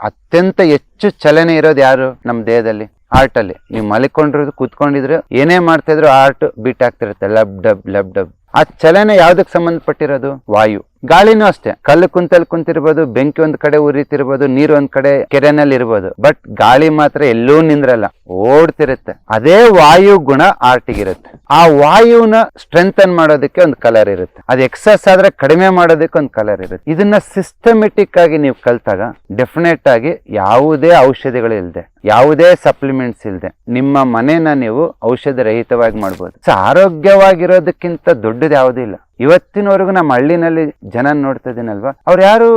ಅತ್ಯಂತ ಹೆಚ್ಚು ಚಲನೆ ಇರೋದು ಯಾರು? ನಮ್ಮ ದೇಹದಲ್ಲಿ ಹಾರ್ಟ್ ಅಲ್ಲಿ. ನೀವು ಮಲಿಕೊಂಡಿರೋದು, ಕೂತ್ಕೊಂಡಿದ್ರು ಏನೇ ಮಾಡ್ತಾ ಇದ್ರು ಹಾರ್ಟ್ ಬೀಟ್ ಆಗ್ತಿರುತ್ತೆ, ಲಬ್ ಡಬ್ ಲಬ್ ಡಬ್. ಆ ಚಲನೆ ಯಾವ್ದಕ್ಕೆ ಸಂಬಂಧಪಟ್ಟಿರೋದು? ವಾಯು. ಗಾಳಿನೂ ಅಷ್ಟೇ. ಕಲ್ಲು ಕುಂತಲ್ಲಿ ಕುಂತಿರ್ಬೋದು, ಬೆಂಕಿ ಒಂದ್ ಕಡೆ ಉರಿತಿರ್ಬೋದು, ನೀರು ಒಂದ್ ಕಡೆ ಕೆರೆನಲ್ಲಿ ಇರ್ಬೋದು ಬಟ್ ಗಾಳಿ ಮಾತ್ರ ಎಲ್ಲೂ ನಿಂದ್ರಲ್ಲ. ಓಡ್ತಿರುತ್ತೆ. ಅದೇ ವಾಯು ಗುಣ ಆರ್ಟಿಗಿರುತ್ತೆ. ಆ ವಾಯುನ ಸ್ಟ್ರೆಂಥನ್ ಮಾಡೋದಕ್ಕೆ ಒಂದು ಕಲರ್ ಇರುತ್ತೆ. ಅದು ಎಕ್ಸಸ್ ಆದ್ರೆ ಕಡಿಮೆ ಮಾಡೋದಕ್ಕೆ ಒಂದು ಕಲರ್ ಇರುತ್ತೆ. ಇದನ್ನ ಸಿಸ್ಟಮೆಟಿಕ್ ಆಗಿ ನೀವು ಕಲ್ತಾಗ ಡೆಫಿನೆಟ್ ಆಗಿ ಯಾವುದೇ ಔಷಧಿಗಳು ಇಲ್ಲದೆ ಯಾವುದೇ ಸಪ್ಲಿಮೆಂಟ್ಸ್ ಇಲ್ಲದೆ ನಿಮ್ಮ ಮನೇನ ನೀವು ಔಷಧ ರಹಿತವಾಗಿ ಮಾಡ್ಬೋದು. ಸೊ ಆರೋಗ್ಯವಾಗಿರೋದಕ್ಕಿಂತ ದೊಡ್ಡದು ಯಾವುದೂ ಇಲ್ಲ. ಇವತ್ತಿನವರೆಗೂ ನಮ್ಮ ಹಳ್ಳಿನಲ್ಲಿ ಜನ ನೋಡ್ತಾ ಇದೀನಲ್ವಾ? ಅವ್ರು ಯಾರು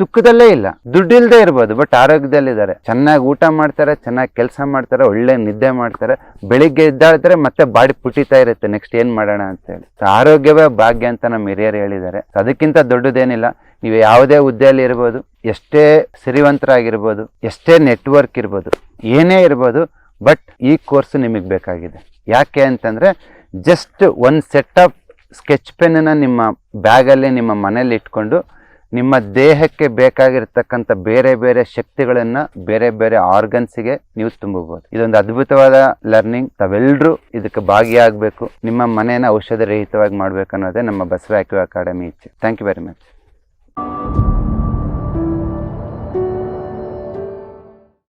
ದುಃಖದಲ್ಲೇ ಇಲ್ಲ. ದುಡ್ಡಿಲ್ದೇ ಇರ್ಬೋದು ಬಟ್ ಆರೋಗ್ಯದಲ್ಲಿದ್ದಾರೆ. ಚೆನ್ನಾಗಿ ಊಟ ಮಾಡ್ತಾರೆ, ಚೆನ್ನಾಗಿ ಕೆಲಸ ಮಾಡ್ತಾರೆ, ಒಳ್ಳೆ ನಿದ್ದೆ ಮಾಡ್ತಾರೆ. ಬೆಳಿಗ್ಗೆ ಎದ್ದಾಳಿದ್ರೆ ಮತ್ತೆ ಬಾಡಿ ಪುಟಿತಾ ಇರುತ್ತೆ ನೆಕ್ಸ್ಟ್ ಏನ್ ಮಾಡೋಣ ಅಂತ ಹೇಳಿ. ಆರೋಗ್ಯವೇ ಭಾಗ್ಯ ಅಂತ ನಮ್ಮ ಹಿರಿಯರು ಹೇಳಿದ್ದಾರೆ. ಅದಕ್ಕಿಂತ ದೊಡ್ಡದೇನಿಲ್ಲ. ನೀವು ಯಾವುದೇ ಹುದ್ದೆಯಲ್ಲಿ ಇರ್ಬೋದು, ಎಷ್ಟೇ ಸಿರಿವಂತರಾಗಿರ್ಬೋದು, ಎಷ್ಟೇ ನೆಟ್ವರ್ಕ್ ಇರ್ಬೋದು, ಏನೇ ಇರ್ಬೋದು ಬಟ್ ಈ ಕೋರ್ಸ್ ನಿಮಗೆ ಬೇಕಾಗಿದೆ. ಯಾಕೆ ಅಂತಂದ್ರೆ ಜಸ್ಟ್ ಒಂದು ಸೆಟ್ ಆಫ್ ಸ್ಕೆಚ್ ಪೆನ್ನ ನಿಮ್ಮ ಬ್ಯಾಗಲ್ಲಿ, ನಿಮ್ಮ ಮನೇಲಿ ಇಟ್ಕೊಂಡು ನಿಮ್ಮ ದೇಹಕ್ಕೆ ಬೇಕಾಗಿರ್ತಕ್ಕಂಥ ಬೇರೆ ಬೇರೆ ಶಕ್ತಿಗಳನ್ನು, ಬೇರೆ ಬೇರೆ ಆರ್ಗನ್ಸಿಗೆ ನೀವು ತುಂಬಬಹುದು. ಇದೊಂದು ಅದ್ಭುತವಾದ ಲರ್ನಿಂಗ್ ತಾವೆಲ್ಲರೂ ಇದಕ್ಕೆ ಭಾಗಿಯಾಗಬೇಕು. ನಿಮ್ಮ ಮನೆಯನ್ನು ಔಷಧ ರಹಿತವಾಗಿ ಮಾಡ್ಬೇಕು ಅನ್ನೋದೇ ನಮ್ಮ ಬಸವ ಅಕ್ಯೂ ಅಕಾಡೆಮಿ ಇಚ್ಛೆ. Thank you very much